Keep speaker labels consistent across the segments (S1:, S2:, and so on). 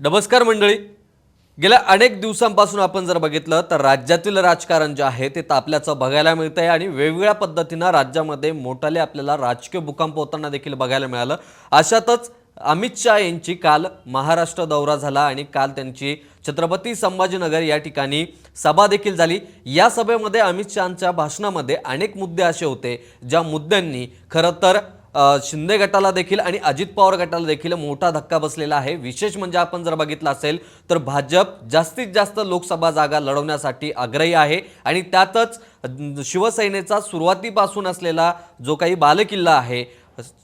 S1: नमस्कार मंडळी. गेल्या अनेक दिवसांपासून आपण जर बघितलं तर राज्यातील राजकारण जे आहे ते तापल्याचं बघायला मिळतं आहे आणि वेगवेगळ्या पद्धतीनं राज्यामध्ये मोठाले आपल्याला राजकीय भूकंप होताना देखील बघायला मिळालं. अशातच अमित शहा यांची काल महाराष्ट्र दौरा झाला आणि काल त्यांची छत्रपती संभाजीनगर या ठिकाणी सभा देखील झाली. या सभेमध्ये अमित शहाच्या भाषणामध्ये अनेक मुद्दे असे होते ज्या मुद्द्यांनी खरं तर शिंदे गटाला देखील आणि अजित पवार गटाला देखील मोठा धक्का बसलेला आहे. विशेष म्हणजे आपण जर बघितलं असेल तर भाजप जास्तीत जास्त लोकसभा जागा लढवण्यासाठी आग्रही आहे. आणि त्यातच शिवसेनेचा सुरुवातीपासून असलेला जो काही बालेकिल्ला आहे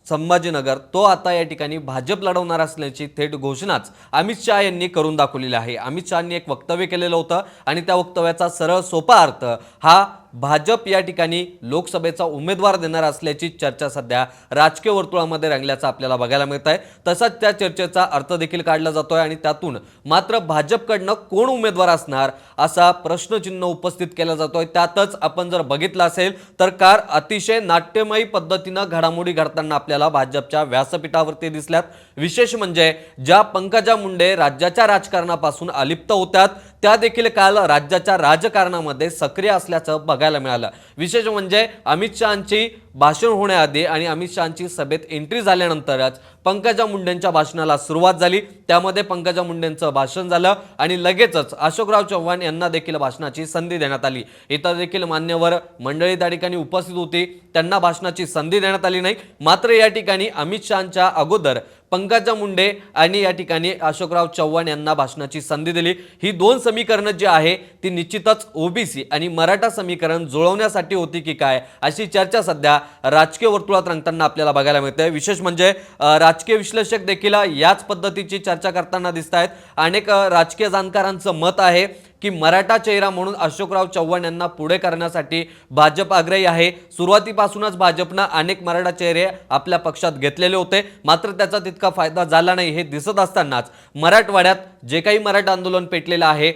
S1: संभाजीनगर तो आता या ठिकाणी भाजप लढवणार असल्याची थेट घोषणाच अमित शहा यांनी करून दाखवलेली आहे. अमित शहानी एक वक्तव्य केलेलं होतं आणि त्या वक्तव्याचा सरळ सोपा अर्थ हा भाजप या ठिकाणी लोकसभेचा उमेदवार देणार असल्याची चर्चा सध्या राजकीय वर्तुळामध्ये रंगल्याचं आपल्याला बघायला मिळत आहे तसाच त्या चर्चेचा अर्थ देखील काढला जातो आहे आणि त्यातून मात्र भाजपकडनं कोण उमेदवार असणार असा प्रश्नचिन्ह उपस्थित केला जातोय. त्यातच आपण जर बघितलं असेल तर कार अतिशय नाट्यमयी पद्धतीनं घडामोडी घडताना आपल्याला भाजपच्या व्यासपीठावरती दिसल्यात. विशेष म्हणजे ज्या पंकजा मुंडे राज्याच्या राजकारणापासून अलिप्त होत्यात त्या देखील काल राज्याच्या राजकारणामध्ये सक्रिय असल्याचं बघायला मिळालं. विशेष म्हणजे अमित शहाची भाषण होण्याआधी आणि अमित शहाची सभेत एंट्री झाल्यानंतरच पंकजा मुंडेंच्या भाषणाला सुरुवात झाली. त्यामध्ये पंकजा मुंडेंचं भाषण झालं आणि लगेचच अशोकराव चव्हाण यांना देखील भाषणाची संधी देण्यात आली. इतर देखील मान्यवर मंडळी त्या ठिकाणी उपस्थित होती. त्यांना भाषणाची संधी देण्यात आली नाही. मात्र या ठिकाणी अमित शहाच्या अगोदर पंकजा मुंडे आणि या ठिकाणी अशोकराव चव्हाण यांना भाषणाची संधी दिली. ही दोन समीकरणं जी आहे ती निश्चितच ओबीसी आणि मराठा समीकरण जुळवण्यासाठी होती की काय अशी चर्चा सध्या राजकीय वर्तुळात रंगताना आपल्याला बघायला मिळते विशेष म्हणजे राजकीय विश्लेषक देखील याच पद्धतीची चर्चा करताना दिसत आहेत अनेक राजकीय जाणकारांचं मत आहे की मराठा चेहरा म्हणून अशोकराव चव्हाण यांना पुढे करण्यासाठी भाजप आग्रही आहे. सुरुवातीपासूनच भाजपनं अनेक मराठा चेहरे आपल्या पक्षात घेतलेले होते. मात्र त्याचा तितका फायदा झाला नाही हे दिसत असतानाच मराठवाड्यात जे काही मराठा आंदोलन पेटलेलं आहे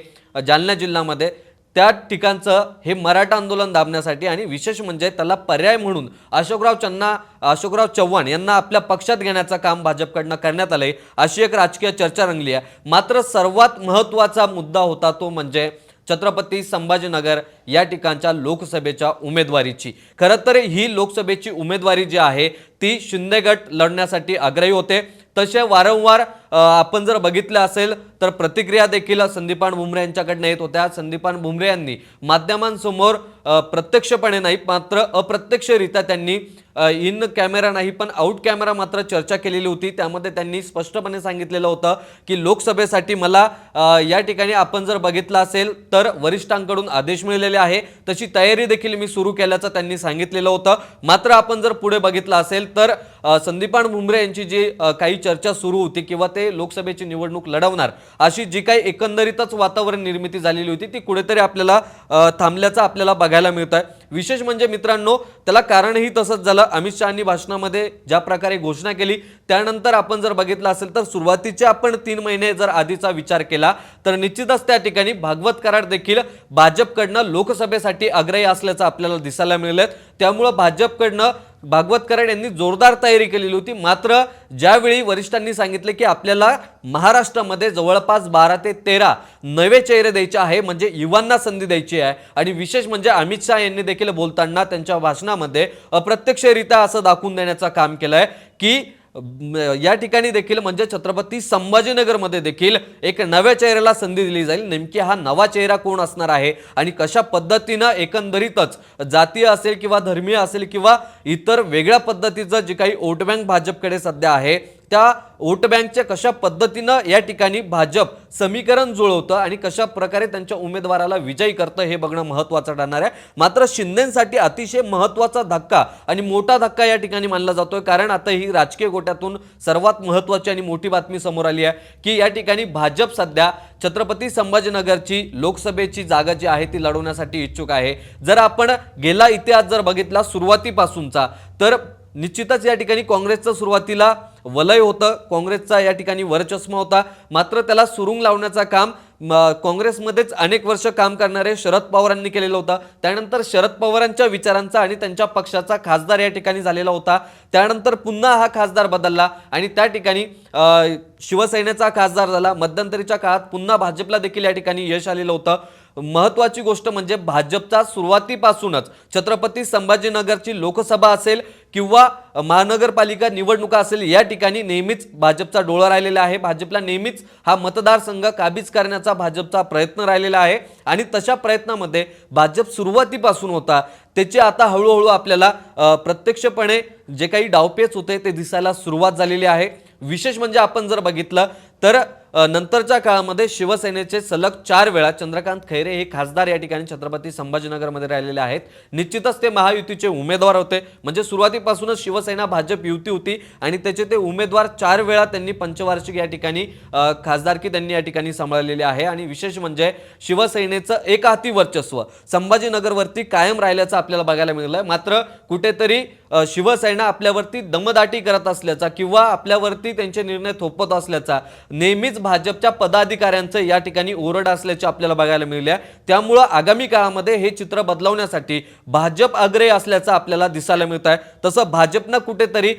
S1: जालना जिल्ह्यामध्ये त्या ठिकाणचं हे मराठा आंदोलन दाबण्यासाठी आणि विशेष म्हणजे त्याला पर्याय म्हणून अशोकराव चन्ना अशोकराव चव्हाण यांना आपल्या पक्षात घेण्याचं काम भाजपकडनं करण्यात आलं आहे अशी एक राजकीय चर्चा रंगली आहे. मात्र सर्वात महत्त्वाचा मुद्दा होता तो म्हणजे छत्रपती संभाजीनगर या ठिकाणच्या लोकसभेच्या उमेदवारीची. खरं तर ही लोकसभेची उमेदवारी जी आहे ती शिंदेगट लढण्यासाठी आग्रही होते. तसे वारंवार आपण जर बघितलं असेल तर प्रतिक्रिया देखील संदीपान भुमरे यांच्याकडनं येत होत्या. संदीपान भुमरे यांनी माध्यमांसमोर प्रत्यक्षपणे नाही मात्र अप्रत्यक्षरित्या त्यांनी इन कॅमेरा नाही पण आऊट कॅमेरा मात्र चर्चा केलेली होती. त्यामध्ये त्यांनी स्पष्टपणे सांगितलेलं होतं की लोकसभेसाठी मला या ठिकाणी आपण जर बघितलं असेल तर वरिष्ठांकडून आदेश मिळालेले आहे. तशी तयारी देखील मी सुरू केल्याचं त्यांनी सांगितलेलं होतं. मात्र आपण जर पुढे बघितलं असेल तर संदीपान भुमरे यांची जी काही चर्चा सुरू होती किंवा ते लोकसभेची निवडणूक लढवणार अशी जी काही एकंदरीतच वातावरण निर्मिती झालेली होती ती कुठेतरी आपल्याला थांबल्याचं आपल्याला बघायला मिळत आहे विशेष म्हणजे मित्रांनो त्याला कारणही तसंच झालं. अमित शहानी भाषणामध्ये ज्या प्रकारे घोषणा केली त्यानंतर आपण जर बघितलं असेल तर सुरुवातीचे आपण तीन महिने जर आधीचा विचार केला तर निश्चितच त्या ठिकाणी भागवत कराड देखील भाजपकडनं लोकसभेसाठी आग्रही असल्याचं आपल्याला दिसायला मिळेल त्यामुळं भाजपकडनं भागवत कराड यांनी जोरदार तयारी केलेली होती. मात्र ज्यावेळी वरिष्ठांनी सांगितले की आपल्याला महाराष्ट्रामध्ये जवळपास बारा ते तेरा नवे चेहरे द्यायचे आहे म्हणजे युवांना संधी द्यायची आहे आणि विशेष म्हणजे अमित शहा यांनी देखील बोलताना त्यांच्या भाषणामध्ये अप्रत्यक्षरित्या असं दाखवून देण्याचं काम केलं आहे की या ठिकाणी देखील म्हणजे छत्रपती संभाजीनगरमध्ये देखील एक नव्या चेहऱ्याला संधी दिली जाईल. नेमकी हा नवा चेहरा कोण असणार आहे आणि कशा पद्धतीनं एकंदरीतच जातीय असेल किंवा धर्मीय असेल किंवा इतर वेगळ्या पद्धतीचं जे काही वोट बँक भाजपकडे सध्या आहे त्या वोट बँकच्या कशा पद्धतीनं या ठिकाणी भाजप समीकरण जुळवतं आणि कशा प्रकारे त्यांच्या उमेदवाराला विजयी करतं हे बघणं महत्त्वाचं ठरणार आहे. मात्र शिंदेसाठी अतिशय महत्त्वाचा धक्का आणि मोठा धक्का या ठिकाणी मानला जातोय. कारण आता ही राजकीय गोट्यातून सर्वात महत्त्वाची आणि मोठी बातमी समोर आली आहे की या ठिकाणी भाजप सध्या छत्रपती संभाजीनगरची लोकसभेची जागा जी आहे ती लढवण्यासाठी इच्छुक आहे. जर आपण गेला इतिहास जर बघितला सुरुवातीपासूनचा तर निश्चितच या ठिकाणी काँग्रेसचं सुरुवातीला वलय होतं. काँग्रेसचा या ठिकाणी वरचष्मा होता. मात्र त्याला सुरुंग लावण्याचं काम म, काँग्रेसमध्येच अनेक वर्ष काम करणारे शरद पवारांनी केलेलं होतं. त्यानंतर शरद पवारांच्या विचारांचा आणि त्यांच्या पक्षाचा खासदार या ठिकाणी झालेला होता. त्यानंतर पुन्हा हा खासदार बदलला आणि त्या ठिकाणी शिवसेनेचा खासदार झाला. मध्यंतरीच्या काळात पुन्हा भाजपला देखील या ठिकाणी यश आलेलं होतं. महत्त्वाची गोष्ट म्हणजे भाजपचा सुरुवातीपासूनच छत्रपती संभाजीनगरची लोकसभा असेल किंवा महानगरपालिका निवडणुका असेल या ठिकाणी नेहमीच भाजपचा डोळा राहिलेला आहे. भाजपला नेहमीच हा मतदारसंघ काबीज करण्याचा भाजपचा प्रयत्न राहिलेला आहे. आणि तशा प्रयत्नामध्ये भाजप सुरुवातीपासून होता त्याचे आता हळूहळू आपल्याला प्रत्यक्षपणे जे काही डावपेच होते ते दिसायला सुरुवात झालेली आहे. विशेष म्हणजे आपण जर बघितलं तर नंतरच्या काळामध्ये शिवसेनेचे सलग चार वेळा चंद्रकांत खैरे हे खासदार या ठिकाणी छत्रपती संभाजीनगरमध्ये राहिलेले आहेत. निश्चितच ते महायुतीचे उमेदवार होते. म्हणजे सुरुवातीपासूनच शिवसेना भाजप युती होती आणि त्याचे ते उमेदवार चार वेळा त्यांनी पंचवार्षिक या ठिकाणी खासदारकी त्यांनी या ठिकाणी सांभाळलेली आहे. आणि विशेष म्हणजे शिवसेनेचं एक हाती वर्चस्व संभाजीनगरवरती कायम राहिल्याचं आपल्याला बघायला मिळालं मात्र कुठेतरी शिवसेना आपल्यावरती दमदाटी करत असल्याचा किंवा आपल्यावरती त्यांचे निर्णय थोपत असल्याचा नेहमीच भाजपच्या पदाधिकाऱ्यांचं या ठिकाणी ओरड असल्याचे आपल्याला बघायला मिळले आहे त्यामुळं आगामी काळामध्ये हे चित्र बदलवण्यासाठी भाजप आग्रही असल्याचं आपल्याला दिसायला मिळत आहे तसं भाजपनं कुठेतरी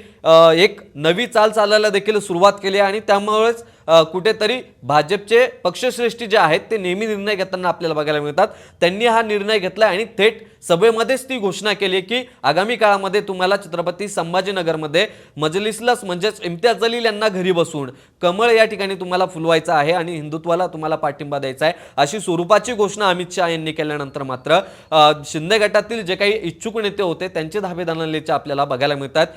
S1: एक नवी चाल चालायला देखील सुरुवात केली आहे आणि त्यामुळेच कुठेतरी भाजपचे पक्षश्रेष्ठी जे आहेत ते नेहमी निर्णय घेताना आपल्याला बघायला मिळतात. त्यांनी हा निर्णय घेतला आणि थेट सभेमध्येच ती घोषणा केली की आगामी काळामध्ये तुम्हाला छत्रपती संभाजीनगरमध्ये मजलिसलाच म्हणजेच इम्तियाज जलील यांना घरी बसून कमळ या ठिकाणी तुम्हाला फुलवायचं आहे आणि हिंदुत्वाला तुम्हाला पाठिंबा द्यायचा आहे अशी स्वरूपाची घोषणा अमित शहा यांनी केल्यानंतर मात्र शिंदे गटातील जे काही इच्छुक नेते होते त्यांचे धाबे दणालेचे आपल्याला बघायला मिळतात.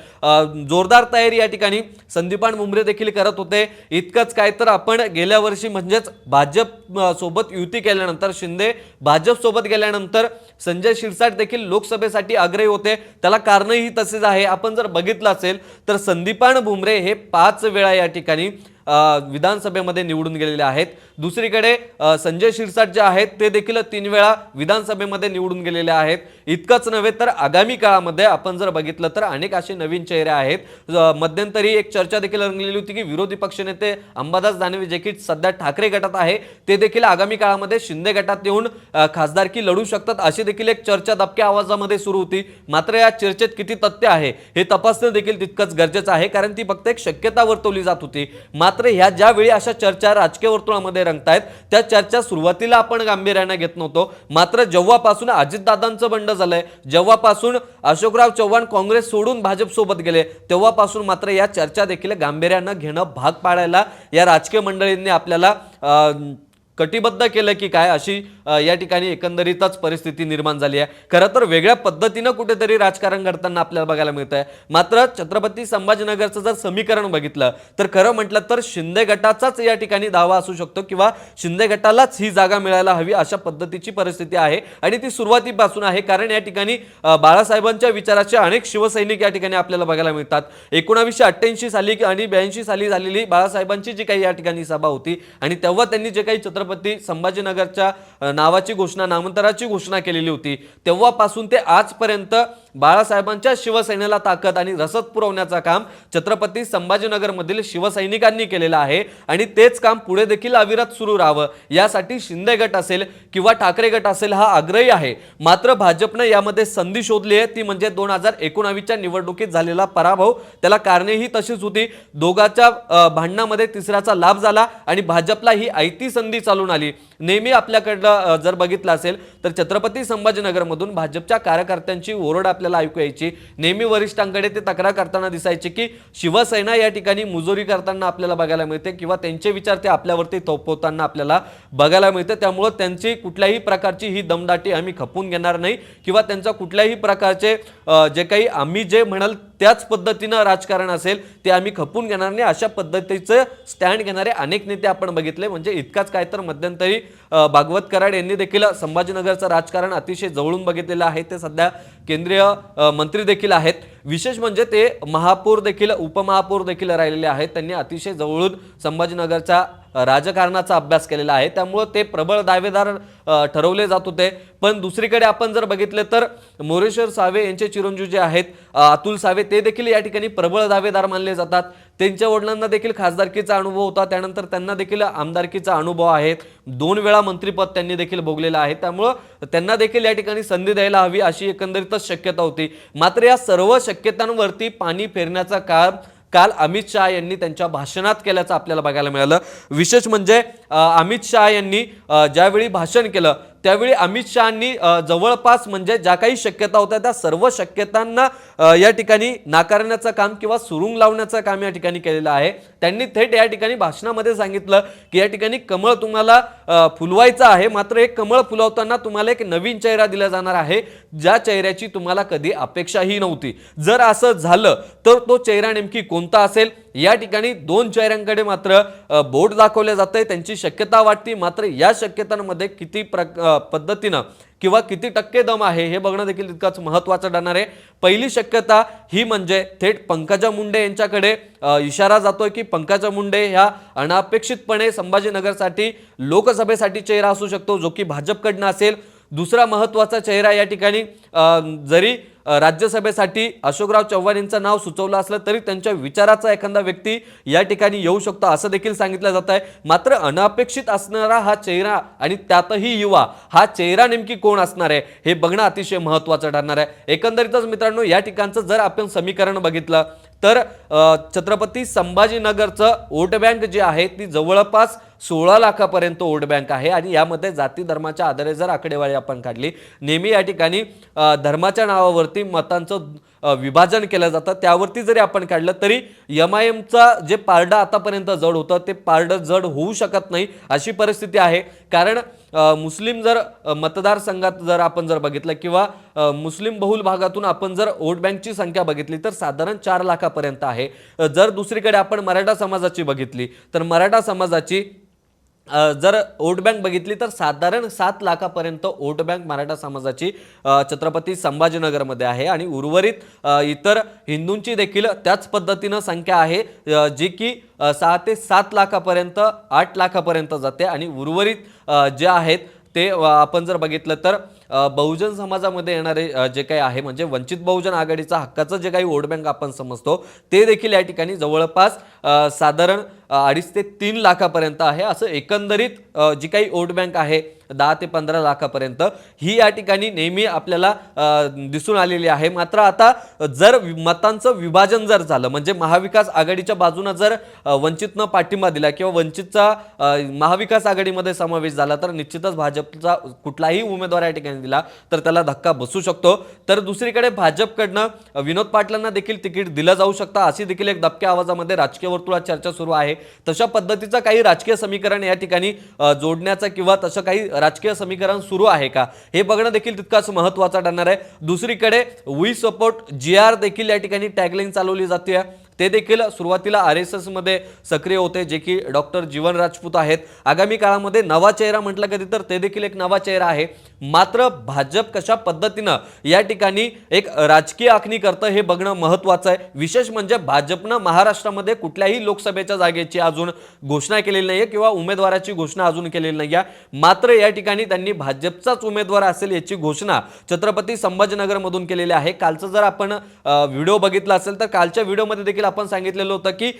S1: जोरदार तयारी या ठिकाणी संदीपान मुंबरे देखील करत होते. इतकंच काय तर आपण गेल्या वर्षी म्हणजेच भाजप सोबत युती केल्यानंतर शिंदे भाजप सोबत गेल्यानंतर संजय शिरसाट देखील लोकसभेसाठी आग्रही होते. त्याला कारणही तसेच आहे. आपण जर बघितलं असेल तर संदीपान भुमरे हे पाच वेळा या ठिकाणी विधानसभेमध्ये निवडून गेलेले आहेत. दुसरीकडे संजय शिरसाट जे आहेत ते देखील तीन वेळा विधानसभेमध्ये निवडून गेलेले आहेत. इतकंच नव्हे तर आगामी काळामध्ये आपण जर बघितलं तर अनेक असे नवीन चेहरे आहेत. मध्यंतरी एक चर्चा देखील रंगलेली होती की विरोधी पक्षनेते अंबादास दानवे जे की सध्या ठाकरे गटात आहे ते देखील आगामी काळामध्ये शिंदे गटात येऊन खासदारकी लढू शकतात अशी देखील एक चर्चा दबक्या आवाजामध्ये सुरू होती. मात्र या चर्चेत किती तथ्य आहे हे तपासणं देखील तितकंच गरजेचं आहे कारण ती फक्त एक शक्यता वर्तवली जात होती. मात्र मात्र ह्या ज्यावेळी अशा चर्चा राजकीय वर्तुळामध्ये रंगतायत त्या चर्चा सुरुवातीला आपण गांभीर्याने घेत नव्हतो. मात्र जेव्हापासून अजितदादांचं बंड झालंय जेव्हापासून अशोकराव चव्हाण काँग्रेस सोडून भाजपसोबत गेले तेव्हापासून मात्र या चर्चा देखील गांभीर्यानं घेणं भाग पाडायला या राजकीय मंडळींनी आपल्याला अं, कटिबद्ध केलं की काय अशी या ठिकाणी एकंदरीतच परिस्थिती निर्माण झाली आहे. खरं तर वेगळ्या पद्धतीनं कुठेतरी राजकारण घडताना आपल्याला बघायला मिळत आहे मात्र छत्रपती संभाजीनगरचं जर समीकरण बघितलं तर खरं म्हटलं तर शिंदे गटाचाच या ठिकाणी दावा असू शकतो किंवा शिंदे गटालाच ही जागा मिळायला हवी अशा पद्धतीची परिस्थिती आहे आणि ती सुरुवातीपासून आहे. कारण या ठिकाणी बाळासाहेबांच्या विचाराचे अनेक शिवसैनिक या ठिकाणी आपल्याला बघायला मिळतात. एकोणावीसशे अठ्ठ्याऐंशी साली आणि ब्याऐंशी साली झालेली बाळासाहेबांची जी काही या ठिकाणी सभा होती आणि तेव्हा त्यांनी जे काही छत्रपती संभाजीनगरच्या नावाची घोषणा नामांतराची घोषणा केलेली होती. तेव्हापासून ते आजपर्यंत बाळासाहेबांच्या शिवसेनेला ताकद आणि रसद पुरवण्याचं काम छत्रपती संभाजीनगरमधील शिवसैनिकांनी केलेलं आहे. आणि तेच काम पुढे देखील अविरत सुरू राहावं. यासाठी शिंदे गट असेल किंवा ठाकरे गट असेल हा आग्रही आहे. मात्र भाजपनं यामध्ये संधी शोधली आहे. ती म्हणजे दोन हजार एकोणावीसच्या निवडणुकीत झालेला पराभव. त्याला कारणेही तशीच होती. दोघाच्या भांडणामध्ये तिसऱ्याचा लाभ झाला आणि भाजपला ही आयती संधी चालून आली. नेहमी आपल्याकडलं जर बघितलं असेल तर छत्रपती संभाजीनगरमधून भाजपच्या कार्यकर्त्यांची ओरड आपल्याला ऐकू यायची. नेहमी वरिष्ठांकडे ते तक्रार करताना दिसायचे की शिवसेना या ठिकाणी मुजोरी करताना आपल्याला बघायला मिळते किंवा त्यांचे विचार ते आपल्यावरती थोपवताना आपल्याला बघायला मिळते. त्यामुळं त्यांची कुठल्याही प्रकारची ही दमदाटी आम्ही खपून घेणार नाही किंवा त्यांचा कुठल्याही प्रकारचे जे काही आम्ही जे म्हणाल त्याच पद्धतीनं राजकारण असेल ते आम्ही खपून घेणार नाही. अशा पद्धतीचं स्टँड घेणारे अनेक नेते आपण बघितले. म्हणजे इतकाच काय तर मध्यंतरी भागवत कराड यांनी देखील संभाजीनगरचं राजकारण अतिशय जवळून बघितलेलं आहे. ते सध्या केंद्रीय मंत्री देखील आहेत. विशेष म्हणजे ते महापौर देखील उपमहापौर देखील राहिलेले आहेत. त्यांनी अतिशय जवळून संभाजीनगरचा राजकारणाचा अभ्यास केलेला आहे. त्यामुळं ते प्रबळ दावेदार ठरवले जात होते. पण दुसरीकडे आपण जर बघितले तर मोरेश्वर सावे यांचे चिरंजीव जे आहेत अतुल सावे ते देखील या ठिकाणी प्रबळ दावेदार मानले जातात. त्यांच्या वडिलांना देखील खासदारकीचा अनुभव होता. त्यानंतर त्यांना देखील आमदारकीचा अनुभव आहे. दोन वेळा मंत्रिपद त्यांनी देखील भोगलेलं आहे. त्यामुळं त्यांना देखील या ठिकाणी संधी द्यायला हवी अशी एकंदरीतच शक्यता होती. मात्र या सर्व शक्यतांवरती पाणी फेरण्याचा काळ काल अमित शहा यांनी त्यांच्या भाषणात केल्याचं आपल्याला बघायला मिळालं. विशेष म्हणजे अमित शहा यांनी ज्यावेळी भाषण केलं त्यावेळी अमित शहानी जवळपास म्हणजे ज्या काही शक्यता होत्या त्या सर्व शक्यतांना या ठिकाणी नाकारण्याचं काम किंवा सुरुंग लावण्याचं काम या ठिकाणी केलेलं आहे. त्यांनी थेट या ठिकाणी भाषणामध्ये सांगितलं की या ठिकाणी कमळ तुम्हाला फुलवायचं आहे. मात्र हे कमळ फुलवताना तुम्हाला एक नवीन चेहरा दिला जाणार आहे. ज्या चेहऱ्याची तुम्हाला कधी अपेक्षाही नव्हती. जर असं झालं तर तो चेहरा नेमकी कोणता असेल? या ठिकाणी दोन चेहऱ्यांकडे मात्र बोट दाखवले जात आहे त्यांची शक्यता वाटते. मात्र या शक्यतांमध्ये किती प्र पद्धतीनं किंवा किती टक्के दम आहे हे बघणं देखील तितकंच महत्त्वाचं ठरणार आहे. पहिली शक्यता ही म्हणजे थेट पंकजा मुंडे यांच्याकडे इशारा जातोय की पंकजा मुंडे ह्या अनापेक्षितपणे संभाजीनगरसाठी लोकसभेसाठी चेहरा असू शकतो जो की भाजपकडनं असेल. दुसरा महत्त्वाचा चेहरा या ठिकाणी जरी राज्यसभेसाठी अशोकराव चव्हाण यांचं नाव सुचवलं असलं तरी त्यांच्या विचाराचा एखादा व्यक्ती या ठिकाणी येऊ शकतो असं देखील सांगितलं जात आहे. मात्र अनपेक्षित असणारा हा चेहरा आणि त्यातही युवा हा चेहरा नेमकी कोण असणार आहे हे बघणं अतिशय महत्त्वाचं ठरणार आहे. एकंदरीतच मित्रांनो या ठिकाणचं जर आपण समीकरण बघितलं तर छत्रपती संभाजीनगरचं वोट बँक जी आहे ती जवळपास सोळा लाखापर्यंत वोट बँक आहे आणि यामध्ये जाती धर्माच्या आधारे जर आकडेवारी आपण काढली नेहमी या ठिकाणी धर्माच्या नावावरती मतांचं विभाजन केलं जातं. त्यावरती जरी आपण काढलं तरी एम आय एमचा जे पारडं आतापर्यंत जड होतं ते पारडं जड होऊ शकत नाही अशी परिस्थिती आहे. कारण मुस्लिम जर मतदारसंघात जर आपण जर बघितलं किंवा मुस्लिम बहुल भागातून आपण जर वोट बँकची संख्या बघितली तर साधारण चार लाखापर्यंत आहे. जर दुसरीकडे आपण मराठा समाजाची बघितली तर मराठा समाजाची जर वोट बँक बघितली तर साधारण सात लाखापर्यंत वोट बँक मराठा समाजाची छत्रपती संभाजीनगरमध्ये आहे आणि उर्वरित इतर हिंदूंची देखील त्याच पद्धतीनं संख्या आहे जी की सहा ते सात लाखापर्यंत आठ लाखापर्यंत जाते आणि उर्वरित जे आहेत ते आपण जर बघितलं तर बहुजन समाजामध्ये येणारे जे काही आहे म्हणजे वंचित बहुजन आघाडीचा हक्काचं जे काही वोट बँक आपण समजतो ते देखील या ठिकाणी जवळपास साधारण अडीच ते तीन लाखापर्यंत आहे. असं एकंदरीत जी काही वोट बँक आहे दहा ते पंधरा लाखापर्यंत ही या ठिकाणी नेहमी आपल्याला दिसून आलेली आहे. मात्र आता जर मतांचं विभाजन जर झालं म्हणजे महाविकास आघाडीच्या बाजूनं जर वंचितनं पाठिंबा दिला किंवा वंचितचा महाविकास आघाडीमध्ये समावेश झाला तर निश्चितच भाजपचा कुठलाही उमेदवार या ठिकाणी दिला तर त्याला धक्का बसू शकतो. तर दुसरीकडे भाजपकडनं विनोद पाटलांना देखील तिकीट दिलं जाऊ शकतं अशी देखील एक दबक्या आवाजामध्ये राजकीय वर्तुळात चर्चा सुरू आहे. तशा पद्धतीचं काही राजकीय समीकरण या ठिकाणी जोडण्याचा किंवा तसं काही राजकीय समीकरण सुरू आहे का? हे बघणं देखील तितकाच महत्त्वाचं ठरणार आहे. दुसरीकडे वी सपोर्ट जी आर देखील या ठिकाणी टॅगलाईन चालवली जाते ते देखील सुरुवातीला आर एस एसमध्ये सक्रिय होते जे की डॉक्टर जीवन राजपूत आहेत. आगामी काळामध्ये नवा चेहरा म्हटलं कधी तर ते देखील एक नवा चेहरा आहे. मात्र भाजप कशा पद्धतीनं या ठिकाणी एक राजकीय आखणी करतं हे बघणं महत्त्वाचं आहे. विशेष म्हणजे भाजपनं महाराष्ट्रामध्ये कुठल्याही लोकसभेच्या जागेची अजून घोषणा केलेली नाही आहे किंवा उमेदवाराची घोषणा अजून केलेली नाही आहे मात्र या ठिकाणी त्यांनी भाजपचाच उमेदवार असेल याची घोषणा छत्रपती संभाजीनगरमधून केलेली आहे. कालचं जर आपण व्हिडिओ बघितला असेल तर कालच्या व्हिडिओमध्ये देखील आपण सांगितलेलं होतं की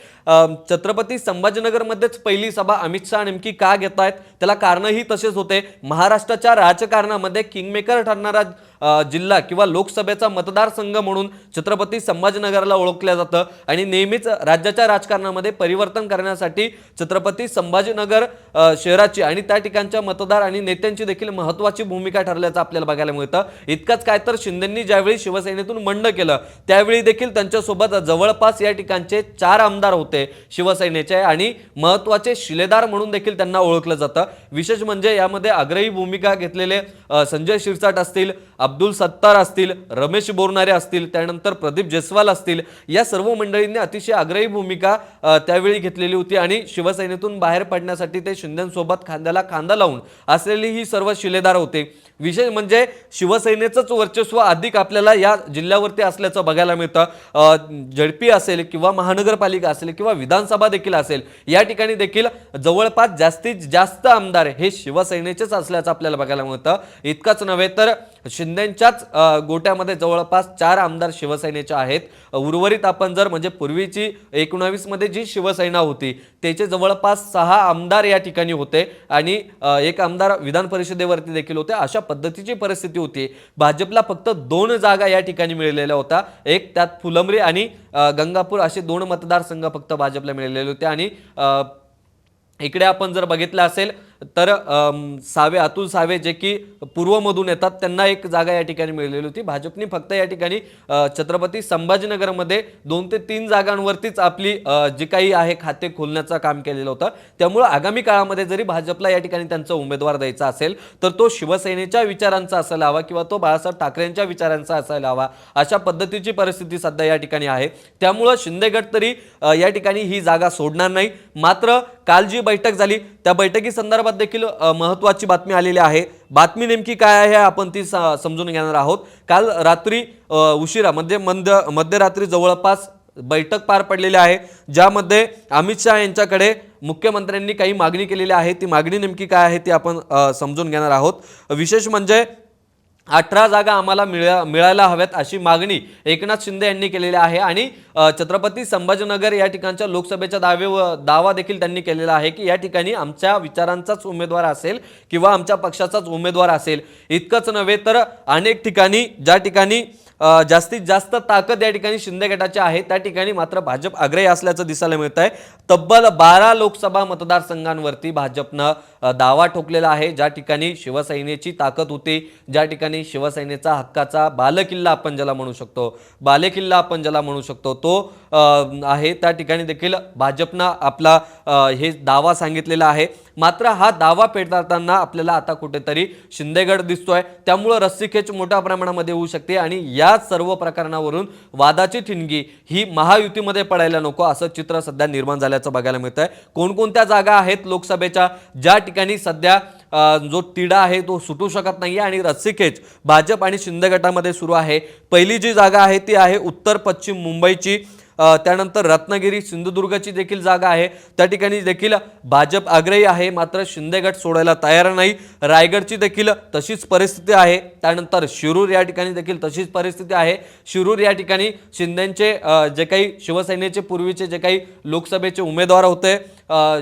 S1: छत्रपती संभाजीनगरमध्येच पहिली सभा अमित शहा नेमकी का घेत आहेत त्याला कारणही तसेच होते. महाराष्ट्राच्या राजकारणामध्ये किंगमेकर ठरणारा जिल्हा किंवा लोकसभेचा मतदारसंघ म्हणून छत्रपती संभाजीनगरला ओळखलं जातं आणि नेहमीच राज्याच्या राजकारणामध्ये परिवर्तन करण्यासाठी छत्रपती संभाजीनगर शहराची आणि त्या ठिकाणच्या मतदार आणि नेत्यांची देखील महत्त्वाची भूमिका ठरल्याचं आपल्याला बघायला मिळतं. इतकंच काय तर शिंदेंनी ज्यावेळी शिवसेनेतून मंड केलं त्यावेळी देखील त्यांच्यासोबत जवळपास या ठिकाणचे चार आमदार होते शिवसेनेचे आणि महत्त्वाचे शिलेदार म्हणून देखील त्यांना ओळखलं जातं. विशेष म्हणजे यामध्ये आग्रही भूमिका घेतलेले संजय शिरसाट असतील अब्दुल सत्तार असतील रमेश बोरणारे असतील त्यानंतर प्रदीप जयस्वाल असतील या सर्व मंडळींनी अतिशय आग्रही भूमिका त्यावेळी घेतलेली होती आणि शिवसेनेतून बाहेर पडण्यासाठी ते शिंदेसोबत खांद्याला खांदा लावून असलेली ही सर्व शिलेदार होते. विशेष म्हणजे शिवसेनेचंच वर्चस्व अधिक आपल्याला या जिल्ह्यावरती असल्याचं बघायला मिळतं. झडपी असेल किंवा महानगरपालिका असेल किंवा विधानसभा देखील असेल या ठिकाणी देखील जवळपास जास्तीत जास्त आमदार हे शिवसेनेचेच असल्याचं आपल्याला बघायला मिळतं. इतकंच नव्हे तर शिंदेच्याच गोट्यामध्ये जवळपास चार आमदार शिवसेनेचे आहेत. उर्वरित आपण जर म्हणजे पूर्वीची एकोणावीसमध्ये जी शिवसेना होती त्याचे जवळपास सहा आमदार या ठिकाणी होते आणि एक आमदार विधान परिषदेवरती देखील होते. अशा पद्धतीची परिस्थिती होती. भाजपला फक्त दोन जागा या ठिकाणी मिळालेल्या होत्या. एक त्यात फुलंब्री आणि गंगापूर असे दोन मतदारसंघ फक्त भाजपला मिळालेले होते. आणि इकडे आपण जर बघितलं असेल तर सावे अतुल सावे जे की पूर्वमधून येतात त्यांना एक जागा या ठिकाणी मिळालेली होती. भाजपने फक्त या ठिकाणी छत्रपती संभाजीनगरमध्ये दोन ते तीन जागांवरतीच आपली जी काही आहे खाते खोलण्याचं काम केलेलं होतं. त्यामुळं आगामी काळामध्ये जरी भाजपला या ठिकाणी त्यांचा उमेदवार द्यायचा असेल तर तो शिवसेनेच्या विचारांचा असायला हवा किंवा तो बाळासाहेब ठाकरेंच्या विचारांचा असायला हवा. अशा पद्धतीची परिस्थिती सध्या या ठिकाणी आहे. त्यामुळं शिंदेगड तरी या ठिकाणी ही जागा सोडणार नाही. मात्र काल जी बैठक झाली त्या बैठकी संदर्भात देखील महत्त्वाची बातमी आलेली आहे. बातमी नेमकी काय आहे आपण ती समजून घेणार आहोत. काल रात्री उशिरा म्हणजे मध्य मध्यरात्री जवळपास बैठक पार पडलेली आहे ज्यामध्ये अमित शहा यांच्याकडे मुख्यमंत्र्यांनी काही मागणी केलेली आहे. ती मागणी नेमकी काय आहे ती आपण समजून घेणार आहोत. विशेष म्हणजे अठरा जागा आम्हाला मिळा मिळायला हव्यात अशी मागणी एकनाथ शिंदे यांनी केलेली आहे आणि छत्रपती संभाजीनगर या ठिकाणच्या लोकसभेच्या दावे व दावा देखील त्यांनी केलेला आहे की या ठिकाणी आमच्या विचारांचाच उमेदवार असेल किंवा आमच्या पक्षाचाच उमेदवार असेल. इतकंच नव्हे तर अनेक ठिकाणी ज्या ठिकाणी जास्तीत जास्त ताकद या ठिकाणी शिंदे गटाची आहे. त्या ठिकाणी मात्र भाजप आग्रही असल्याचं दिसायला मिळत आहे तब्बल बारा लोकसभा मतदारसंघांवरती भाजपनं दावा ठोकलेला आहे. ज्या ठिकाणी शिवसेनेची ताकद होती ज्या ठिकाणी शिवसेनेचा हक्काचा बालकिल्ला आपण ज्याला म्हणू शकतो बालेकिल्ला आपण ज्याला म्हणू शकतो तो आहे. त्या ठिकाणी देखील भाजपनं आपला हे दावा सांगितलेला आहे. मात्र हा दावा पेटताना आपल्याला आता कुठेतरी शिंदेगड दिसतोय. त्यामुळं रस्सीखेच मोठ्या प्रमाणामध्ये होऊ शकते आणि या सर्व प्रकरणावरून वादाची ठिणगी ही महायुतीमध्ये पडायला नको असं चित्र सध्या निर्माण झाल्याचं बघायला मिळतंय. आहे कोणकोणत्या जागा आहेत लोकसभेच्या? ज्या ठिकाणी सध्या जो तिढा आहे तो सुटू शकत नाही आणि रस्सीखेच भाजप आणि शिंदे गटामध्ये सुरू आहे. पहिली जी जागा आहे ती आहे उत्तर पश्चिम मुंबईची. त्यानंतर रत्नागिरी सिंधुदुर्गची देखील जागा आहे. त्या ठिकाणी देखील भाजप आग्रही आहे मात्र शिंदे गट सोडायला तयार नाही. रायगडची देखील तशीच परिस्थिती आहे. त्यानंतर शिरूर या ठिकाणी देखील तशीच परिस्थिती आहे. शिरूर या ठिकाणी शिंदेचे जे काही शिवसेनेचे पूर्वीचे जे काही लोकसभेचे उमेदवार होते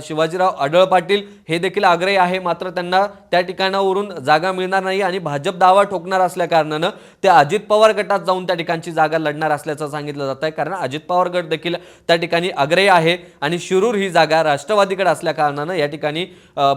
S1: शिवाजीराव आढळ पाटील हे देखील आग्रही आहे. मात्र त्यांना त्या ठिकाणावरून जागा मिळणार नाही आणि भाजप दावा ठोकणार असल्या कारणानं ते अजित पवार गटात जाऊन त्या ठिकाणची जागा लढणार असल्याचं सांगितलं जात आहे. कारण अजित पवार गट देखील त्या ठिकाणी आग्रही आहे आणि शिरूर ही जागा राष्ट्रवादीकडे असल्या कारणानं या ठिकाणी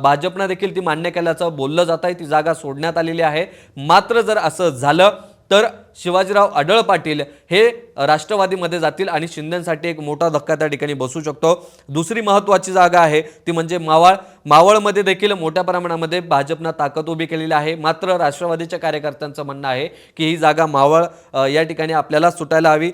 S1: भाजपनं देखील ती मान्य केल्याचं बोललं जात आहे. ती जागा सोडण्यात आलेली आहे. मात्र जर असं झालं तर शिवाजीराव आढळ पाटील हे राष्ट्रवादीमध्ये जातील आणि शिंदेसाठी एक मोठा धक्का त्या ठिकाणी बसू शकतो. दुसरी महत्त्वाची जागा आहे ती म्हणजे मावळ. मावळमध्ये देखील मोठ्या प्रमाणामध्ये भाजपनं ताकद उभी केलेली आहे. मात्र राष्ट्रवादीच्या कार्यकर्त्यांचं म्हणणं आहे की ही जागा मावळ या ठिकाणी आपल्याला सुटायला हवी.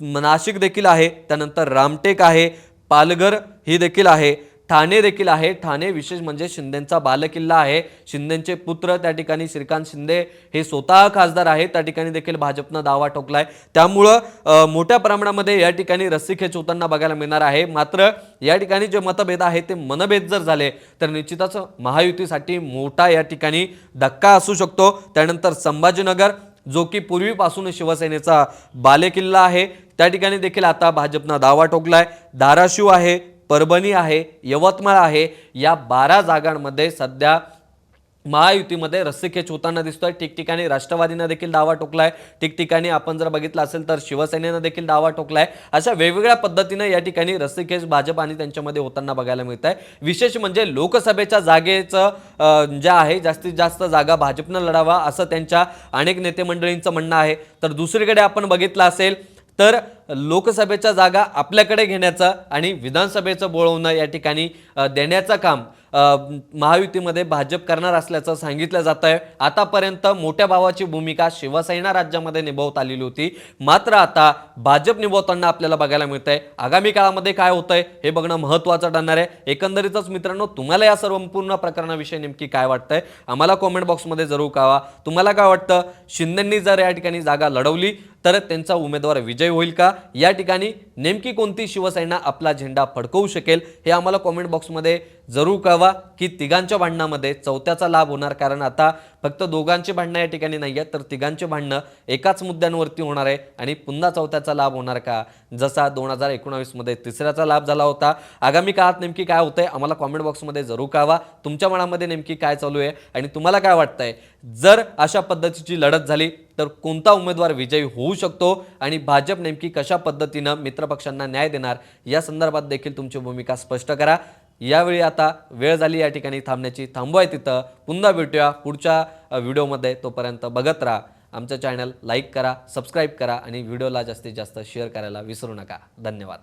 S1: नाशिक देखील आहे त्यानंतर रामटेक आहे पालघर ही देखील आहे. ठाणे देखील आहे. ठाणे विशेष म्हणजे शिंदेचा बालकिल्ला आहे. शिंदेचे पुत्र त्या ठिकाणी श्रीकांत शिंदे हे स्वतः खासदार आहेत. त्या ठिकाणी देखील भाजपनं दावा ठोकलाय. त्यामुळं मोठ्या प्रमाणामध्ये या ठिकाणी रस्सीखेच होताना बघायला मिळणार आहे. मात्र या ठिकाणी जे मतभेद आहेत ते मनभेद जर झाले तर निश्चितच महायुतीसाठी मोठा या ठिकाणी धक्का असू शकतो. त्यानंतर संभाजीनगर जो की पूर्वीपासून शिवसेनेचा बालेकिल्ला आहे. त्या ठिकाणी देखील आता भाजपनं दावा ठोकलाय. धाराशिव आहे. परभणी आहे यवतमाळ आहे या बारा जागांमध्ये सध्या महायुतीमध्ये रस्सीखेच होताना दिसतोय. ठिकठिकाणी राष्ट्रवादीनं देखील दावा टोकलाय ठिकठिकाणी आपण जर बघितलं असेल तर शिवसेनेनं देखील दावा टोकलाय अशा वेगवेगळ्या पद्धतीनं या ठिकाणी रस्सीखेच भाजप आणि त्यांच्यामध्ये होताना बघायला मिळत आहे विशेष म्हणजे लोकसभेच्या जागेचं जे ज्या आहे जास्तीत जास्त जागा भाजपनं लढावा असं त्यांच्या अनेक नेते मंडळींचं म्हणणं आहे. तर दुसरीकडे आपण बघितलं असेल तर लोकसभेच्या जागा आपल्याकडे घेण्याचं आणि विधानसभेचं बोळवणं या ठिकाणी देण्याचं काम महायुतीमध्ये भाजप करणार असल्याचं सांगितलं जात आहे आतापर्यंत मोठ्या भावाची भूमिका शिवसेना राज्यामध्ये निभवत आलेली होती. मात्र आता भाजप निभवताना आपल्याला बघायला मिळत आहे आगामी काळामध्ये काय होतंय हे बघणं महत्त्वाचं ठरणार आहे. एकंदरीतच मित्रांनो तुम्हाला या सर्व पूर्ण प्रकरणाविषयी नेमकी काय वाटतंय? आम्हाला कॉमेंट बॉक्समध्ये जरूर कळवा. तुम्हाला काय वाटतं? शिंदेंनी जर या ठिकाणी जागा लढवली तर त्यांचा उमेदवार विजय होईल का? या ठिकाणी नेमकी कोणती शिवसेना आपला झेंडा फडकवू शकेल हे आम्हाला कॉमेंट बॉक्समध्ये जरूर कळवा की तिघांच्या भांडणामध्ये चौथ्याचा लाभ होणार कारण आता फक्त दोघांची भांडणं या ठिकाणी नाही आहेत तर तिघांची भांडणं एकाच मुद्द्यांवरती होणार आहे आणि पुन्हा चौथ्याचा लाभ होणार का? जसा दोन हजार एकोणावीसमध्ये तिसऱ्याचा लाभ झाला होता. आगामी काळात नेमकी काय होतंय आम्हाला कॉमेंट बॉक्समध्ये जरूर कळवा. तुमच्या मनामध्ये नेमकी काय चालू आहे आणि तुम्हाला काय वाटतंय? जर अशा पद्धतीची लढत झाली तर कोणता उमेदवार विजयी होऊ शकतो आणि भाजप नेमकी कशा पद्धतीनं मित्रपक्षांना न्याय देणार? या संदर्भात देखील तुमची भूमिका स्पष्ट करा. यावेळी आता वेळ झाली या ठिकाणी थांबण्याची. थांबवाय तिथं. पुन्हा भेटूया पुढच्या व्हिडिओमध्ये. तोपर्यंत बघत राहा. आमचं चॅनल लाईक करा सबस्क्राईब करा आणि व्हिडिओला जास्तीत जास्त शेअर करायला विसरू नका. धन्यवाद.